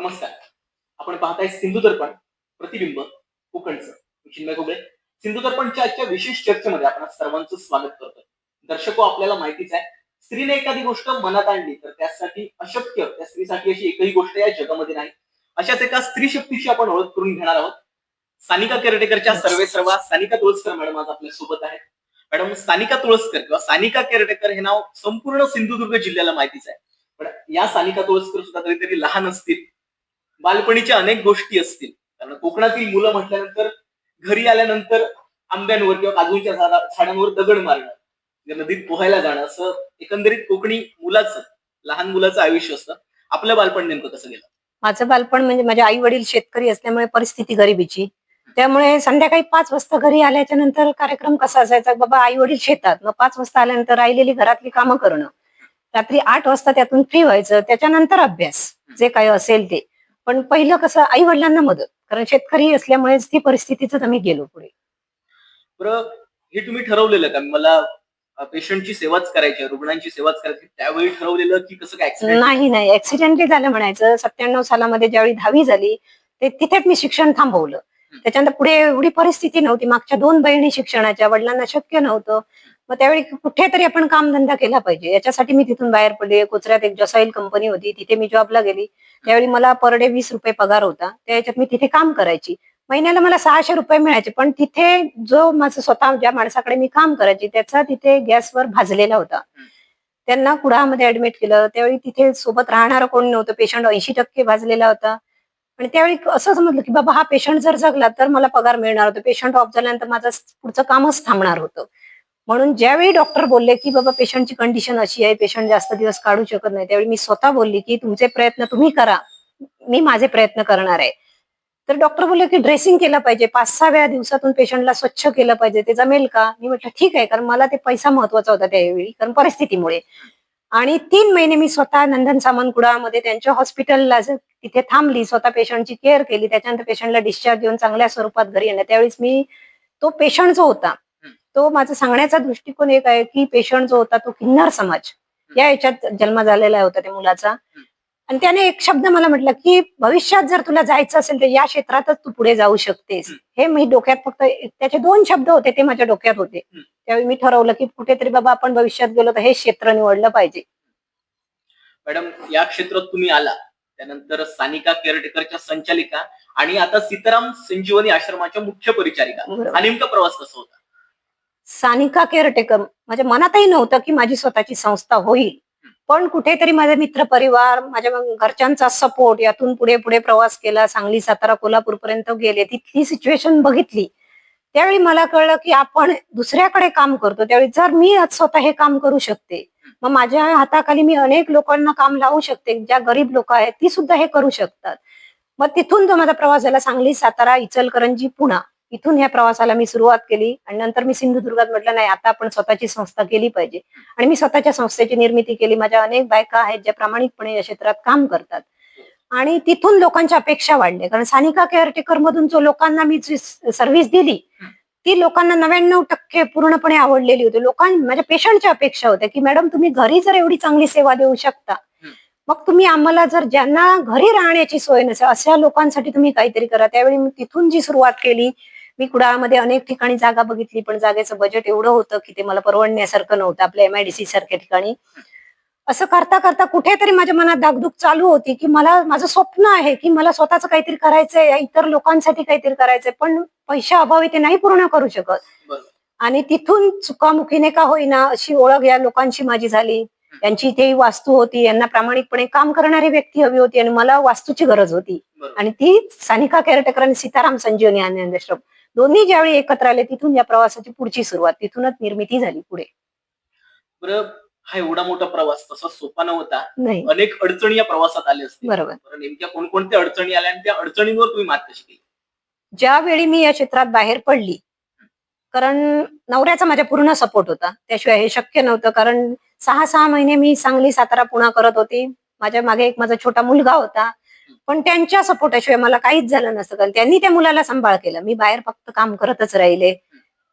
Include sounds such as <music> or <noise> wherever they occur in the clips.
नमस्कार. आपण पाहताय सिंधू दर्पण प्रतिबिंब कोकणचं चिन्मय सिंधू दर्पणच्या आजच्या विशेष चर्चेमध्ये आपण सर्वांचं स्वागत करतोय. दर्शको आपल्याला माहितीच आहे स्त्रीने एखादी गोष्ट मनात आणली तर त्यासाठी अशक्य त्या स्त्रीसाठी अशी एकही गोष्ट या जगामध्ये नाही. अशाच एका स्त्री शक्तीची आपण ओळख करून घेणार आहोत. सानिका केअरटेकरच्या सर्वे सर्वा सानिका तुळसकर मॅडम आज आपल्यासोबत आहेत. मॅडम सानिका तुळसकर किंवा सानिका केअरटेकर हे नाव संपूर्ण सिंधुदुर्ग जिल्ह्याला माहितीच आहे. पण या सानिका तुळसकर सुद्धा कधीतरी लहान असतील. बालपणीच्या अनेक गोष्टी असतील. कारण कोकणातील मुलं म्हटल्यानंतर घरी आल्यानंतर आंब्यांवर किंवा काजूच्या झाडा- झाडांवर दगड मारणं नदीत पोहायला जाणं असं एकंदरीत कोकणी मुलाचं लहान मुलाचं आयुष्य असतं. आपलं बालपण नेमकं कसं गेलं? माझं बालपण म्हणजे माझे आई वडील शेतकरी असल्यामुळे परिस्थिती गरिबीची. त्यामुळे संध्याकाळी पाच वाजता घरी आल्याच्यानंतर कार्यक्रम कसा असायचा? बाबा आई वडील शेतात. मग पाच वाजता आल्यानंतर राहिलेली घरातली कामं करणं. रात्री आठ वाजता त्यातून फ्री व्हायचं. त्याच्यानंतर अभ्यास. जे काही असेल ते. पण पहिलं कसं आई वडिलांना मदत कारण शेतकरी असल्यामुळेच ती परिस्थितीच आम्ही गेलो पुढे. बरं हे तुम्ही ठरवलेलं का? मला पेशंटची सेवाच करायची रुग्णांची सेवाच करायची त्यावेळी ठरवलेलं की कसं काय? नाही नाही. ऍक्सिडेंटली झालं म्हणायचं. सत्त्याण्णव सालामध्ये ज्यावेळी दहावी झाली ते तिथेच मी शिक्षण थांबवलं. त्याच्यानंतर पुढे एवढी परिस्थिती नव्हती. मागच्या दोन बहिणी शिक्षणाच्या वडिलांना शक्य नव्हतं. मग त्यावेळी कुठेतरी आपण कामधंदा केला पाहिजे. याच्यासाठी मी तिथून बाहेर पडले. कोचऱ्यात एक जसाईल कंपनी होती. तिथे मी जॉबला गेली. त्यावेळी मला पर डे वीस रुपये पगार होता. त्या याच्यात मी तिथे काम करायची. महिन्याला मला सहाशे रुपये मिळायचे. पण तिथे जो माझं स्वतः ज्या माणसाकडे मी काम करायची त्याचा तिथे गॅसवर भाजलेला होता. त्यांना कुडामध्ये ऍडमिट केलं. त्यावेळी तिथे सोबत राहणारं कोणी नव्हतं. पेशंट ऐंशी टक्के भाजलेला होता. आणि त्यावेळी असं समजलं की बाबा हा पेशंट जर जगला तर मला पगार मिळणार होता. पेशंट ऑफ झाल्यानंतर माझं पुढचं कामच थांबणार होतं. म्हणून ज्यावेळी डॉक्टर बोलले की बाबा पेशंटची कंडिशन अशी आहे पेशंट जास्त दिवस काढू शकत नाही त्यावेळी मी स्वतः बोलली की तुमचे प्रयत्न तुम्ही करा. मी माझे प्रयत्न करणार आहे. तर डॉक्टर बोलले की ड्रेसिंग केलं पाहिजे. पाच सहाव्या दिवसातून पेशंटला स्वच्छ केलं पाहिजे. ते जमेल का? मी म्हटलं ठीक आहे कारण मला ते पैसा महत्त्वाचा होता त्यावेळी कारण परिस्थितीमुळे. आणि तीन महिने मी स्वतः नंदन सामंतकुडामध्ये त्यांच्या हॉस्पिटलला तिथे थांबली स्वतः पेशंटची केअर केली त्याच्यानंतर पेशंटला डिस्चार्ज देऊन चांगल्या स्वरूपात घरी येणार त्यावेळेस मी तो पेशंट जो होता तो माझा सांगण्याचा दृष्टिकोन एक आहे की पेशंट जो होता तो किन्नर समाज. या याच्यात जन्म झालेला होता त्या मुलाचा. आणि त्याने एक शब्द मला म्हटलं की भविष्यात जर तुला जायचं असेल तर या क्षेत्रातच तू पुढे जाऊ शकतेस. हे मी डोक्यात फक्त त्याचे दोन शब्द होते ते माझ्या डोक्यात होते. त्यावेळी मी ठरवलं की कुठेतरी बाबा आपण भविष्यात गेलो तर हे क्षेत्र निवडलं पाहिजे. मॅडम या क्षेत्रात तुम्ही आला त्यानंतर सानिका केअरटेकरच्या संचालिका आणि आता सीताराम संजीवनी आश्रमाच्या मुख्य परिचारिका. हा नेमका प्रवास कसा होता? सानिका केअरटेकर माझ्या मनातही नव्हतं की माझी स्वतःची संस्था होईल. पण कुठेतरी माझे मित्र परिवार माझ्या घरच्यांचा सपोर्ट यातून पुढे पुढे प्रवास केला सांगली सातारा कोल्हापूर पर्यंत गेले तिथली सिच्युएशन बघितली. त्यावेळी मला कळलं की आपण दुसऱ्याकडे काम करतो. त्यावेळी जर मी आज स्वतः हे काम करू शकते मग माझ्या हाताखाली मी अनेक लोकांना काम लावू शकते. ज्या गरीब लोक आहेत ती सुद्धा हे करू शकतात. मग तिथून जो माझा प्रवास झाला सांगली सातारा इचलकरंजी पुणा. इथून ह्या प्रवासाला मी सुरुवात केली आणि नंतर मी सिंधुदुर्गात म्हटलं नाही आता आपण स्वतःची संस्था केली पाहिजे. आणि मी स्वतःच्या संस्थेची निर्मिती केली. माझ्या अनेक बायका आहेत ज्या प्रामाणिकपणे या क्षेत्रात काम करतात. आणि तिथून लोकांच्या अपेक्षा वाढल्या. कारण सानिका केअरटेकर मधून जो लोकांना मी जी सर्व्हिस दिली ती लोकांना नव्याण्णव टक्के पूर्णपणे आवडलेली होती. लोकां माझ्या पेशंटच्या अपेक्षा होत्या की मॅडम तुम्ही घरी जर एवढी चांगली सेवा देऊ शकता मग तुम्ही आम्हाला जर ज्यांना घरी राहण्याची सोय नसेल अशा लोकांसाठी तुम्ही काहीतरी करा. त्यावेळी मी तिथून जी सुरुवात केली मी कुडाळमध्ये अनेक ठिकाणी जागा बघितली पण जागेचं बजेट एवढं होतं की ते मला परवडण्यासारखं नव्हतं आपल्या एमआयडीसी सारख्या ठिकाणी. असं करता करता कुठेतरी माझ्या मनात दागदुग चालू होती की मला माझं स्वप्न आहे की मला स्वतःच काहीतरी करायचंय या इतर लोकांसाठी काहीतरी करायचंय पण पैशा अभावी ते नाही पूर्ण करू शकत. आणि तिथून चुकामुखीने का होईना अशी ओळख या लोकांची माझी झाली. यांची इथे वास्तू होती यांना प्रामाणिकपणे काम करणारी व्यक्ती हवी होती आणि मला वास्तूची गरज होती. आणि ती सानिका केअरटेकर आणि सीताराम संजीवनी आनंद आश्रम दोन्ही ज्यावेळी एकत्र आले तिथून या प्रवासाची पुढची सुरुवात तिथूनच निर्मिती झाली पुढे. बरं हा एवढा मोठा प्रवास तसा सोपा नव्हता. नाही. अनेक अडचणी या प्रवासात आल्या असतील. बरोबर. बरं नेमक्या कोणकोणत्या अडचणी आल्या आणि त्या अडचणींवर तुम्ही मात कशी केली? ज्यावेळी मी या क्षेत्रात बाहेर पडली कारण नवऱ्याचा माझ्या पूर्ण सपोर्ट होता. त्याशिवाय हे शक्य नव्हतं कारण सहा सहा महिने मी सांगली सातारा पुणा करत होती. माझ्या मागे एक माझा छोटा मुलगा होता. पण त्यांच्या सपोर्टाशिवाय मला काहीच झालं नसतं. कारण त्यांनी त्या मुलाला सांभाळ केलं. मी बाहेर फक्त काम करतच राहिले.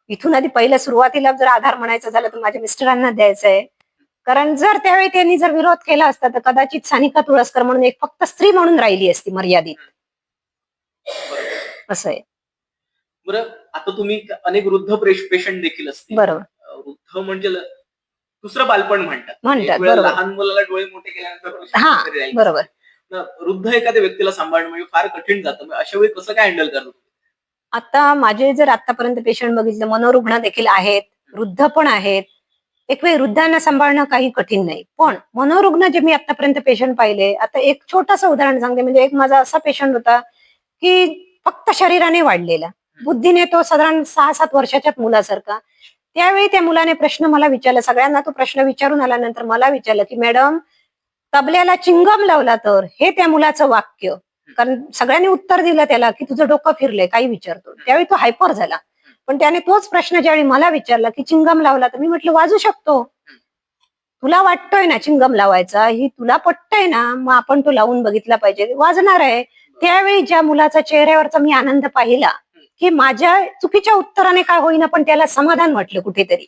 इथून आधी पहिल्या सुरुवातीला जर आधार म्हणायचा झाला तर माझ्या मिस्टरांना द्यायचा आहे कारण जर त्यावेळी त्यांनी जर विरोध केला असता तर कदाचित सानिका तुळसकर म्हणून एक फक्त स्त्री म्हणून राहिली असती मर्यादित. असं आहे. बरं आता तुम्ही अनेक वृद्ध पेशंट देखील असतील. बरोबर. वृद्ध म्हणजे दुसरं बालपण म्हणतात. म्हणतात, बरोबर. लहान मुलाला डोळे मोठे केल्यानंतर हा. बरोबर. वृद्ध एखाद्या व्यक्तीला सांभाळणं म्हणजे फार कठीण जातं. अशा वेळी कसं काय हँडल करतो आता माझे जर आतापर्यंत पेशंट बघितले मनोरुग्ण देखील आहेत वृद्ध पण आहेत. एक वेळ वृद्धांना सांभाळणं काही कठीण नाही. पण मनोरुग्ण जे मी आतापर्यंत पेशंट पाहिले आता एक छोटंसं उदाहरण सांगते. म्हणजे एक माझा असा पेशंट होता की फक्त शरीराने वाढलेला. बुद्धीने तो साधारण सहा सात वर्षाच्या मुलासारखा. त्यावेळी त्या मुलाने प्रश्न मला विचारला. सगळ्यांना तो प्रश्न विचारून आल्यानंतर मला विचारलं की मॅडम तबल्याला चिंगम लावला तर हे त्या मुलाचं वाक्य. कारण सगळ्यांनी उत्तर दिलं त्याला की तुझं डोकं फिरलंय काही विचारतो. त्यावेळी तो हायपर झाला. पण त्याने तोच प्रश्न ज्यावेळी मला विचारला की चिंगम लावला तर मी म्हटलं वाजू शकतो. तुला वाटतोय ना चिंगम लावायचा? ही तुला पटतंय ना? मग आपण तो लावून बघितला पाहिजे. वाजणार आहे. त्यावेळी ज्या मुलाचा चेहऱ्यावरचा मी आनंद पाहिला की माझ्या चुकीच्या उत्तराने काय होईना पण त्याला समाधान वाटलं कुठेतरी.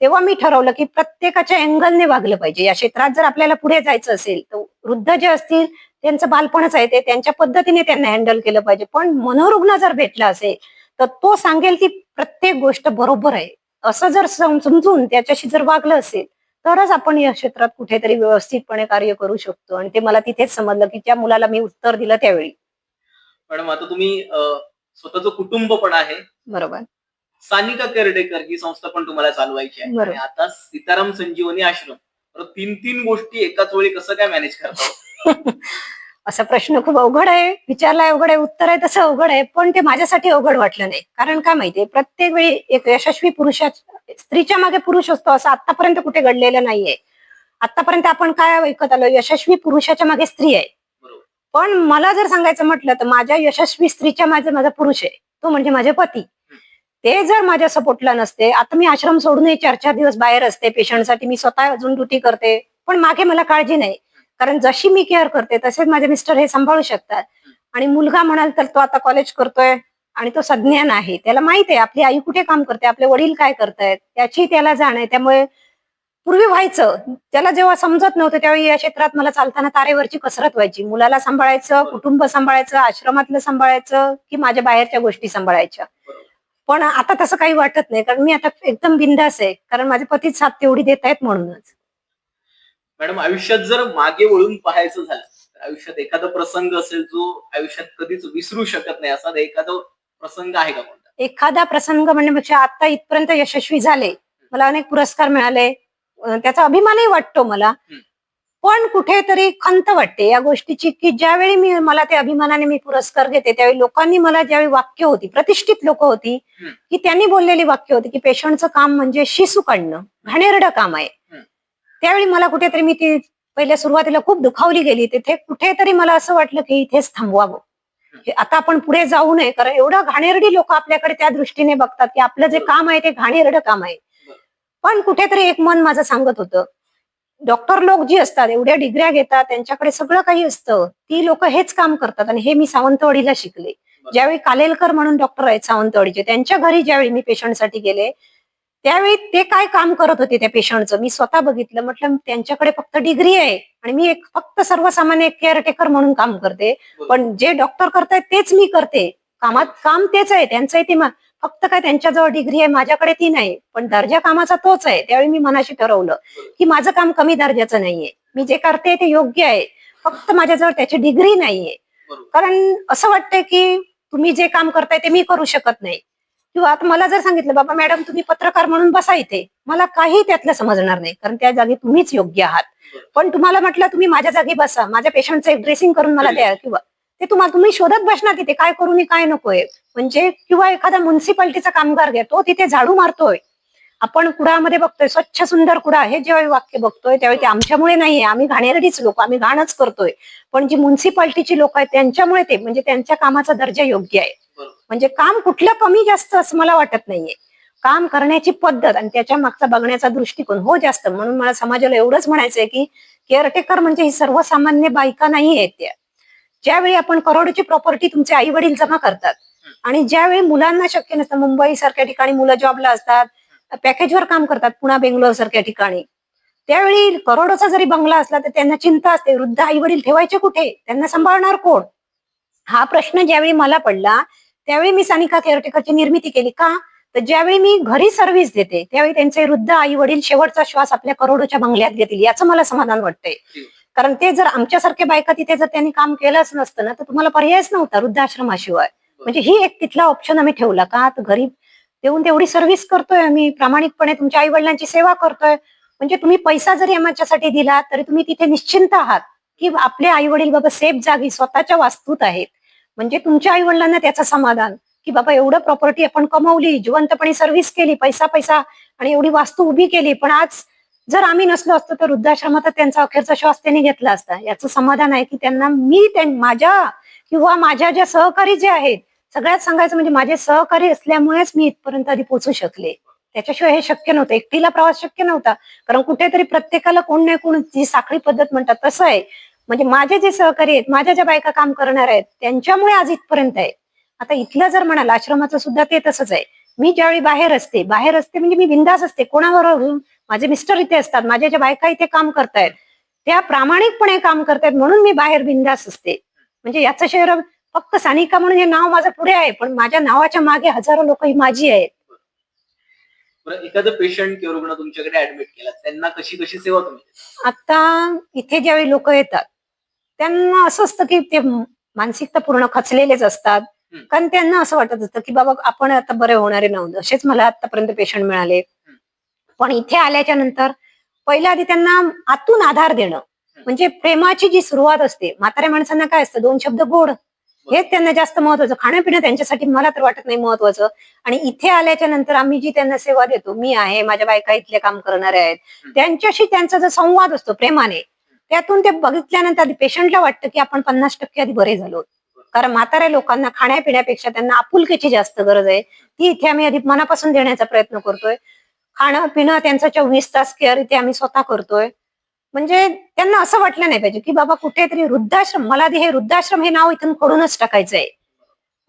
तेव्हा मी ठरवलं की प्रत्येकाच्या अँगलने वागलं पाहिजे. या क्षेत्रात जर आपल्याला पुढे जायचं असेल तर वृद्ध जे असतील त्यांचं बालपणच आहे ते त्यांच्या पद्धतीने त्यांना हँडल केलं पाहिजे. पण मनोरुग्ण जर भेटला असेल तर तो सांगेल ती प्रत्येक गोष्ट बरोबर आहे. असं जर सम- समजून त्याच्याशी जर वागलं असेल तरच आपण या क्षेत्रात कुठेतरी व्यवस्थितपणे कार्य करू शकतो. आणि ते मला तिथेच समजलं की त्या मुलाला मी उत्तर दिलं त्यावेळी. मॅडम आता तुम्ही स्वतःचं कुटुंब पण आहे. बरोबर. सानिका केअरटेकर ही संस्था पण तुम्हाला चालवायची आहे. आणि आता सीताराम संजीवनी आश्रम. तर तीन तीन गोष्टी एकाच वेळी कसं काय मॅनेज करता <laughs> असा प्रश्न खूप अवघड आहे. विचारलाय अवघड आहे उत्तर आहे तसं अवघड आहे. पण ते माझ्यासाठी अवघड वाटलं नाही. कारण काय माहितीये प्रत्येक वेळी एक यशस्वी पुरुषा स्त्रीच्या मागे पुरुष असतो असं आतापर्यंत कुठे घडलेलं नाहीये. आतापर्यंत आपण काय ऐकत आलो यशस्वी पुरुषाच्या मागे स्त्री आहे. पण मला जर सांगायचं म्हटलं तर माझ्या यशस्वी स्त्रीच्या माझा माझा पुरुष आहे. तो म्हणजे माझे पती. ते जर माझ्या सपोर्टला नसते आता मी आश्रम सोडूनही चार चार दिवस बाहेर असते पेशंटसाठी मी स्वतः अजून ड्युटी करते पण मागे मला काळजी नाही. कारण जशी मी केअर करते तसेच माझे मिस्टर हे सांभाळू शकतात. आणि मुलगा म्हणाल तर तो आता कॉलेज करतोय आणि तो सज्ञान आहे. त्याला माहीत आहे आपली आई कुठे काम करते आपले वडील काय करतायत याची त्याला जाण आहे. त्यामुळे पूर्वी व्हायचं त्याला जेव्हा समजत नव्हतं त्यावेळी या क्षेत्रात मला चालताना तारेवरची कसरत व्हायची. मुलाला सांभाळायचं कुटुंब सांभाळायचं आश्रमातलं सांभाळायचं की माझ्या बाहेरच्या गोष्टी सांभाळायच्या. पण आता तसं काही वाटत नाही. कारण मी आता एकदम बिंदास आहे. कारण माझे पतीच साथ तेवढी देत आहेत म्हणूनच. मॅडम आयुष्यात जर मागे वळून पाहायचं झालं तर आयुष्यात एखादा प्रसंग असेल जो आयुष्यात कधीच विसरू शकत नाही असा एखादा प्रसंग आहे का कोणता? एखादा प्रसंग म्हणण्यापेक्षा आता इथपर्यंत यशस्वी झाले. मला अनेक पुरस्कार मिळाले. त्याचा अभिमानही वाटतो मला. पण कुठेतरी खंत वाटते या गोष्टीची की ज्यावेळी मी मला त्या अभिमानाने मी पुरस्कार घेते त्यावेळी लोकांनी मला ज्यावेळी वाक्य होती प्रतिष्ठित लोक होती. की त्यांनी बोललेली वाक्य होती की पेशंटचं काम म्हणजे शिसू काढणं घाणेरडं काम आहे. त्यावेळी मला कुठेतरी मी ती पहिल्या सुरुवातीला खूप दुखावली गेली तिथे कुठेतरी मला असं वाटलं की इथेच थांबवावं. आता आपण पुढे जाऊ नये कारण एवढं घाणेरडी लोक आपल्याकडे त्या दृष्टीने बघतात की आपलं जे काम आहे ते घाणेरडं काम आहे. पण कुठेतरी एक मन माझं सांगत होतं डॉक्टर लोक जी असतात एवढ्या डिग्र्या घेतात त्यांच्याकडे सगळं काही असतं ती लोक हेच काम करतात आणि हे मी सावंतवाडीला शिकले. ज्यावेळी कालेलकर म्हणून डॉक्टर आहेत सावंतवाडीचे त्यांच्या घरी ज्यावेळी मी पेशंटसाठी गेले त्यावेळी ते काय काम करत होते त्या पेशंटचं? मी स्वतः बघितलं म्हटलं त्यांच्याकडे फक्त डिग्री आहे आणि मी एक फक्त सर्वसामान्य केअरटेकर म्हणून काम करते. पण जे डॉक्टर करतायत तेच मी करते. कामात काम तेच आहे त्यांचंही ते फक्त काय त्यांच्याजवळ डिग्री आहे माझ्याकडे ती नाही. पण दर्जा कामाचा तोच आहे. त्यावेळी मी मनाशी ठरवलं की माझं काम कमी दर्जाचं नाहीये. मी जे करते ते योग्य आहे. फक्त माझ्याजवळ त्याची डिग्री नाहीये. कारण असं वाटतंय की तुम्ही जे काम करताय ते मी करू शकत नाही. किंवा आता मला जर सांगितलं बाबा मॅडम तुम्ही पत्रकार म्हणून बसा इथे. मला काही त्यातलं समजणार नाही. कारण त्या जागी तुम्हीच योग्य आहात. पण तुम्हाला म्हटलं तुम्ही माझ्या जागी बसा. माझ्या पेशंटचं एक ड्रेसिंग करून मला द्या. किंवा ते तुम्हाला तुम्ही शोधत बसणार तिथे काय करू आणि काय नकोय. म्हणजे किंवा एखादा म्युन्सिपाल्टीचा कामगार घ्या तो तिथे झाडू मारतोय. आपण कुडामध्ये बघतोय स्वच्छ सुंदर कुडा हे जेव्हा वाक्य बघतोय त्यावेळी ते आमच्यामुळे नाहीये. आम्ही घाणेरडीच लोक आम्ही घाणच करतोय. पण जी म्युन्सिपाल्टीची लोक आहेत त्यांच्यामुळे ते म्हणजे त्यांच्या कामाचा दर्जा योग्य आहे. म्हणजे काम कुठलं कमी जास्त असं मला वाटत नाहीये. काम करण्याची पद्धत आणि त्याच्या मागचा बघण्याचा दृष्टिकोन हो जास्त. म्हणून मला समाजाला एवढंच म्हणायचंय की केअरटेकर म्हणजे ही सर्वसामान्य बायका नाही आहेत त्या. ज्यावेळी आपण करोडोची प्रॉपर्टी तुमचे आई वडील जमा करतात आणि ज्यावेळी मुलांना शक्य नसतं मुंबई सारख्या ठिकाणी मुलं जॉबला असतात पॅकेजवर काम करतात पुणा बेंगलोर सारख्या ठिकाणी त्यावेळी करोडोचा जरी बंगला असला तर त्यांना चिंता असते वृद्ध आई वडील ठेवायचे कुठे? त्यांना सांभाळणार कोण? हा प्रश्न ज्यावेळी मला पडला त्यावेळी मी सानिका केअरटेकरची निर्मिती केली का? तर ज्यावेळी मी घरी सर्व्हिस देते त्यावेळी त्यांचे वृद्ध आई वडील शेवटचा श्वास आपल्या करोडोच्या बंगल्यात घेतील याचं मला समाधान वाटतंय. कारण ते जर आमच्यासारख्या बायका तिथे जर त्यांनी काम केलंच नसतं ना तर तुम्हाला पर्यायच नव्हता वृद्धाश्रमाशिवाय. म्हणजे ही एक तिथला ऑप्शन आम्ही ठेवला का तर घरी देऊन तेवढी सर्व्हिस करतोय आम्ही प्रामाणिकपणे तुमच्या आई वडिलांची सेवा करतोय. म्हणजे तुम्ही पैसा जरी आमच्यासाठी दिला तरी तुम्ही तिथे निश्चिंत आहात की आपले आई वडील बाबा सेफ जागी स्वतःच्या वास्तूत आहेत. म्हणजे तुमच्या आई वडिलांना त्याचं समाधान की बाबा एवढं प्रॉपर्टी आपण कमवली जिवंतपणे सर्व्हिस केली पैसा पैसा आणि एवढी वास्तू उभी केली पण आज जर आम्ही नसलो असतो तर वृद्धाश्रमात त्यांचा अखेरचा श्वास त्यांनी घेतला असता. याचं समाधान आहे की त्यांना मी माझ्या किंवा माझ्या ज्या सहकारी जे आहेत सगळ्यात सांगायचं म्हणजे माझे सहकारी असल्यामुळेच मी इथपर्यंत आधी पोहोचू शकले. त्याच्याशिवाय हे शक्य नव्हतं. एकटीला प्रवास शक्य नव्हता. कारण कुठेतरी प्रत्येकाला कोण नाही कोण जी साखळी पद्धत म्हणतात तसं आहे. म्हणजे माझे जे सहकारी आहेत माझ्या ज्या बायका काम करणार आहेत त्यांच्यामुळे आज इथपर्यंत आहे. आता इथलं जर म्हणाल आश्रमाचं सुद्धा ते तसंच आहे. मी ज्यावेळी बाहेर असते बाहेर असते म्हणजे मी बिंदास असते. कोणाबरोबर माझे मिस्टर इथे असतात माझ्या ज्या बायका इथे काम करतायत. त्या प्रामाणिकपणे काम करतायत म्हणून मी बाहेर बिंदास असते. म्हणजे याचं शहर फक्त सानिका म्हणून हे नाव माझं पुढे आहे पण माझ्या नावाच्या मागे हजारो लोक ही माझी आहेत. एखादं पेशंट किंवा रुग्ण तुमच्याकडे ऍडमिट केला त्यांना कशी कशी सेवा तुम्ही? आता इथे ज्यावेळी लोक येतात त्यांना असं असतं की ते मानसिकता पूर्ण खचलेलेच असतात. कारण त्यांना असं वाटत असतं की बाबा आपण आता बरे होणारे नव्हतं. असेच मला आतापर्यंत पेशंट मिळाले. पण इथे आल्याच्यानंतर पहिल्या आधी त्यांना आतून आधार देणं. म्हणजे प्रेमाची जी सुरुवात असते म्हाताऱ्या माणसांना काय असतं दोन शब्द गोड. हेच त्यांना जास्त महत्वाचं खाणं त्यांच्यासाठी मला तर वाटत नाही महत्वाचं आणि इथे आल्याच्यानंतर आम्ही जी त्यांना सेवा देतो मी आहे माझ्या बायका इथले काम करणारे आहेत त्यांच्याशी त्यांचा जो संवाद असतो प्रेमाने त्यातून ते बघितल्यानंतर आधी पेशंटला वाटतं की आपण पन्नास टक्के आधी बरे झालो. कारण म्हाताऱ्या लोकांना खाण्यापिण्यापेक्षा त्यांना आपुलकीची जास्त गरज आहे. ती इथे आम्ही आधी मनापासून देण्याचा प्रयत्न करतोय. खाणं पिणं त्यांचं चोवीस तास केअर इथे आम्ही स्वतः करतोय. म्हणजे त्यांना असं वाटलं नाही पाहिजे की बाबा कुठेतरी वृद्धाश्रम मला हे वृद्धाश्रम हे नाव इथून खोडूनच टाकायचं आहे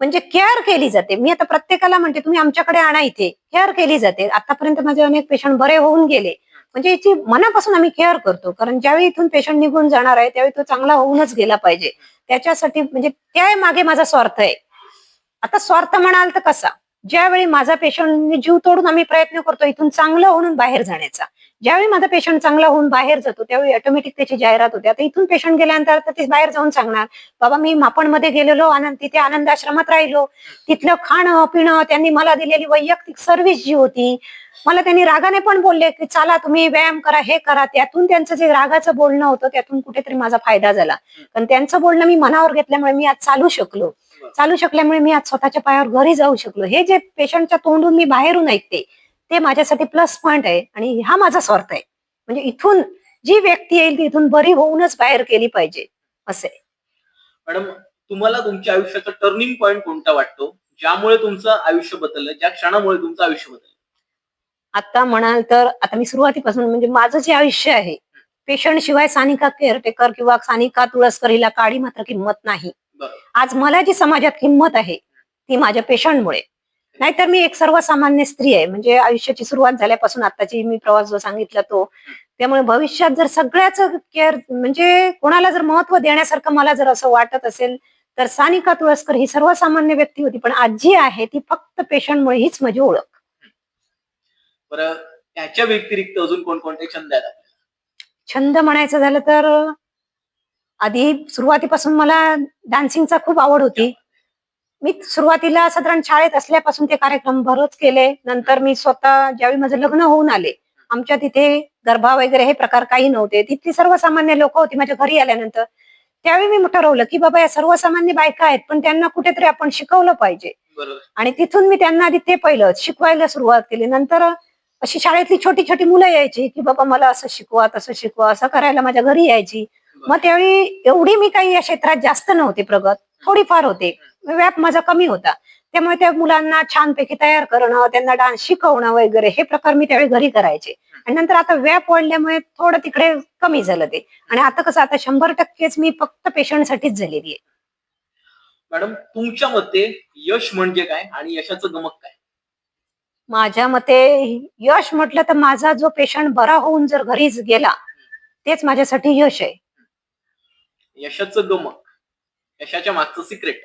म्हणजे केअर केली जाते. मी आता प्रत्येकाला म्हणते तुम्ही आमच्याकडे आणा इथे. केअर केली जाते. आतापर्यंत माझे अनेक पेशंट बरे होऊन गेले. म्हणजे याची मनापासून आम्ही केअर करतो. कारण ज्यावेळी इथून पेशंट निघून जाणार आहे त्यावेळी तो चांगला होऊनच गेला पाहिजे. त्याच्यासाठी म्हणजे त्या मागे माझा स्वार्थ आहे. आता स्वार्थ म्हणाल तर कसा? ज्यावेळी माझा पेशंट जीव तोडून आम्ही प्रयत्न करतो इथून चांगलं होऊन बाहेर जाण्याचा. ज्यावेळी माझा पेशंट चांगला होऊन बाहेर जातो त्यावेळी ऑटोमॅटिक त्याची जाहिरात होते. आता इथून पेशंट गेल्यानंतर तर ते बाहेर जाऊन सांगणार बाबा मी मापणमध्ये गेलेलो आनंद तिथे आनंद आश्रमात राहिलो. तिथलं खाणं पिणं त्यांनी मला दिलेली वैयक्तिक सर्व्हिस जी होती मला त्यांनी रागाने पण बोलले की चला तुम्ही व्यायाम करा हे करा. त्यातून त्यांचं जे रागाचं बोलणं होतं त्यातून कुठेतरी माझा फायदा झाला. पण त्यांचं बोलणं मी मनावर घेतल्यामुळे मी आज चालू शकलो. चालू शकल्यामुळे मी आज स्वतःच्या पायावर घरी जाऊ शकलो. हे जे पेशंटच्या तोंडून मी बाहेरून ऐकते ते माझ्यासाठी प्लस पॉइंट आहे आणि हा माझा स्वार्थ आहे. म्हणजे इथून जी व्यक्ती येईल ती इथून बरी होऊनच बाहेर केली पाहिजे असे मॅडम तुम्हाला तुमच्या आयुष्याचा टर्निंग पॉईंट कोणता वाटतो? ज्यामुळे तुमचं आयुष्य बदललं ज्या क्षणामुळे तुमचं आयुष्य बदललं? आता म्हणाल तर आता मी सुरुवातीपासून म्हणजे माझं जे आयुष्य आहे पेशंट शिवाय सानिका केअरटेकर किंवा सानिका तुळसकर हिला काळी मात्र किंमत नाही. आज मला जी समाजात किंमत आहे ती माझ्या पेशंटमुळे. नाहीतर मी एक सर्वसामान्य स्त्री आहे म्हणजे आयुष्याची सुरुवात झाल्यापासून आताची मी प्रवास जो सांगितला तो त्यामुळे भविष्यात जर सगळ्याच केअर म्हणजे कोणाला जर महत्त्व देण्यासारखं मला जर असं वाटत असेल तर सानिका तुळसकर ही सर्वसामान्य व्यक्ती होती पण आज जी आहे ती फक्त पेशंटमुळे हीच माझी ओळख. बरं त्याच्या व्यतिरिक्त अजून कोणकोणते छंद आहेत? छंद म्हणायचं झालं तर आधी सुरुवातीपासून मला डान्सिंगचा खूप आवड होती. मी सुरुवातीला साधारण शाळेत असल्यापासून ते कार्यक्रम बरंच केले. नंतर मी स्वतः ज्यावेळी माझं लग्न होऊन आले आमच्या तिथे गरबा वगैरे हे प्रकार काही नव्हते. तिथली सर्वसामान्य लोक होती माझ्या घरी आल्यानंतर. त्यावेळी मी ठरवलं की बाबा या सर्वसामान्य बायका आहेत पण त्यांना कुठेतरी आपण शिकवलं पाहिजे. आणि तिथून मी त्यांना आधी ते पहिलं शिकवायला सुरुवात केली. नंतर अशी शाळेतली छोटी छोटी मुलं यायची की बाबा मला असं शिकवा तसं शिकवा असं करायला माझ्या घरी यायची. मग त्यावेळी एवढी मी काही या क्षेत्रात जास्त नव्हते प्रगत. थोडीफार होते. व्याप माझा कमी होता. त्यामुळे त्या मुलांना छानपैकी तयार करणं त्यांना डान्स शिकवणं वगैरे हे प्रकार मी त्यावेळी घरी करायचे. आणि नंतर आता व्याप वाढल्यामुळे थोडं तिकडे कमी झालं ते. आणि आता कसं आता शंभर टक्केच मी फक्त पेशंटसाठीच झालेली आहे. मॅडम तुमच्या मते यश म्हणजे काय आणि यशाचं गमक काय? माझ्या मते यश म्हटलं तर माझा जो पेशंट बरा होऊन जर घरीच गेला तेच माझ्यासाठी यश आहे. यशाचं गमक यशाच्या मागचं सिक्रेट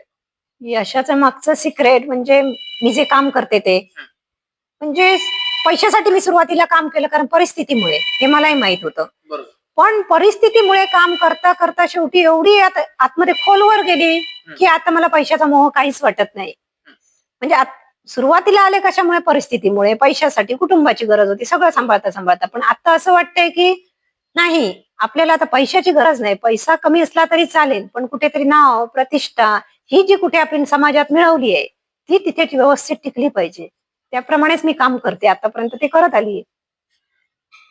यशाचं मागचं सिक्रेट म्हणजे मी जे काम करते ते. म्हणजे पैशासाठी मी सुरुवातीला काम केलं कारण परिस्थितीमुळे हे मलाही माहीत होतं. बरोबर. पण परिस्थितीमुळे काम करता करता शेवटी एवढी आत- आतमध्ये खोलवर गेली की आता मला पैशाचा मोह काहीच वाटत नाही. म्हणजे आत- सुरुवातीला आले कशामुळे? परिस्थितीमुळे पैशासाठी कुटुंबाची गरज होती सगळं सांभाळता सांभाळता. पण आता असं वाटतंय की नाही आपल्याला आता पैशाची गरज नाही. पैसा कमी असला तरी चालेल पण कुठेतरी नाव प्रतिष्ठा ही जी कुठे आपण समाजात मिळवली आहे ती तिथे व्यवस्थित टिकली पाहिजे. त्याप्रमाणेच मी काम करते. आतापर्यंत ते करत आली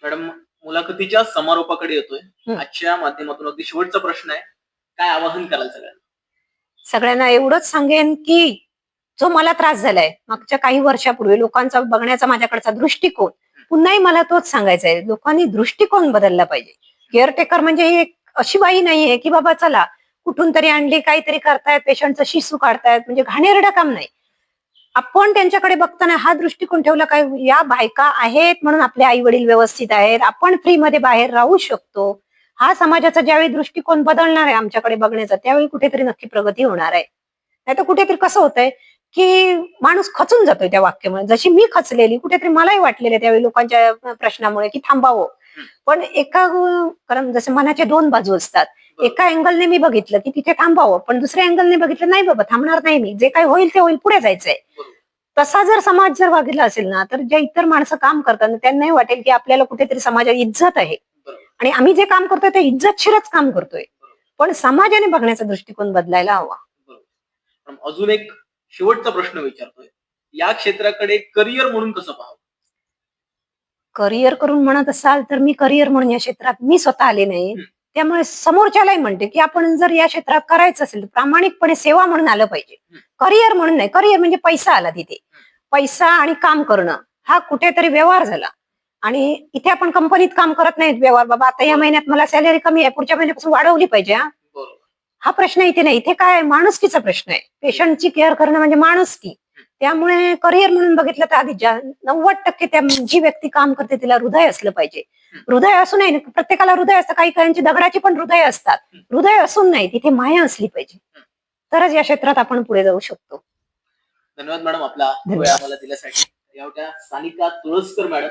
मॅडम मुलाखतीच्या समारोपाकडे येतोय. आजच्या माध्यमातून अगदी शेवटचा प्रश्न आहे. काय आवाहन कराल सगळ्यांना? सगळ्यांना एवढंच सांगेन की जो मला त्रास झालाय मागच्या काही वर्षापूर्वी लोकांचा बघण्याचा माझ्याकडचा दृष्टिकोन पुन्हाही मला तोच सांगायचा आहे. लोकांनी दृष्टिकोन बदलला पाहिजे. केअरटेकर म्हणजे ही एक अशी बाई नाहीये की बाबा चला कुठून तरी आणली काहीतरी करतायत पेशंटचं शिसू काढतायत म्हणजे घाणेरडं काम नाही. आपण त्यांच्याकडे बघताना हा दृष्टिकोन ठेवला काय या बायका आहेत म्हणून आपले आई वडील व्यवस्थित आहेत आपण फ्रीमध्ये बाहेर राहू शकतो. हा समाजाचा ज्यावेळी दृष्टिकोन बदलणार आहे आमच्याकडे बघण्याचा त्यावेळी कुठेतरी नक्की प्रगती होणार आहे. नाही तर कुठेतरी कसं होतंय की माणूस खचून जातोय त्या वाक्यामुळे. जशी मी खचलेली कुठेतरी मलाही वाटलेलं त्यावेळी लोकांच्या प्रश्नामुळे की थांबावं. पण एका कारण जसं मनाच्या दोन बाजू असतात. एका अँगलने मी बघितलं की तिथे थांबावं पण दुसऱ्या अँगलने बघितलं नाही बाबा थांबणार नाही मी. जे काही होईल ते होईल पुढे जायचंय. तसा जर समाज जर वागला असेल ना तर जे इतर माणसं काम करतात ना, त्यांनाही वाटेल की आपल्याला कुठेतरी समाजात इज्जत आहे. आणि आम्ही जे काम करतोय ते इज्जतशीरच काम करतोय. पण समाजाने बघण्याचा दृष्टिकोन बदलायला हवा. अजून एक शेवटचा प्रश्न विचारतोय. या क्षेत्राकडे करिअर म्हणून कसं पाहावं? करिअर करून म्हणत असाल तर मी करिअर म्हणून या क्षेत्रात मी स्वतः आले नाही. हं. त्यामुळे समोरच्यालाही म्हणते की आपण जर या क्षेत्रात करायचं असेल तर प्रामाणिकपणे सेवा म्हणून आलं पाहिजे. हं. करिअर म्हणून नाही. करिअर म्हणजे पैसा आला तिथे. पैसा आणि काम करणं हा कुठेतरी व्यवहार झाला. आणि इथे आपण कंपनीत काम करत नाहीत व्यवहार. बाबा आता या महिन्यात मला सॅलरी कमी आहे. पुढच्या महिन्यापासून वाढवली पाहिजे हा प्रश्न इथे नाही. इथे काय? माणुसकीचा प्रश्न आहे. पेशंटची केअर करणं म्हणजे माणुसकी. त्यामुळे करिअर म्हणून बघितलं तर आधी ज्या नव्वद टक्के त्या जी व्यक्ती काम करते तिला हृदय असलं पाहिजे. हृदय असून नाही प्रत्येकाला हृदय असतं. काही काहींची दगडाची पण हृदय असतात. हृदय असून नाही. तिथे माया असली पाहिजे. तरच या क्षेत्रात आपण पुढे जाऊ शकतो. धन्यवाद मॅडम आपला. आम्हाला दिल्यासाठी. एवढ्या सानिका तुळसकर मॅडम.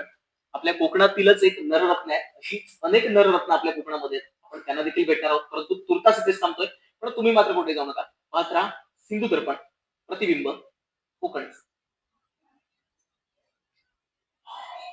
आपल्या कोकणातीलच एक नररत्न आहे. अशीच अनेक नररत्न आपल्या कोकणामध्ये. आपण त्यांना देखील भेटणार आहोत. परंतु तुर्तास इथेच थांबतोय. पण तुम्ही मात्र कुठे जाऊ नका. मात्र सिंधुदर्पण दर्पण प्रतिबिंब कोकण.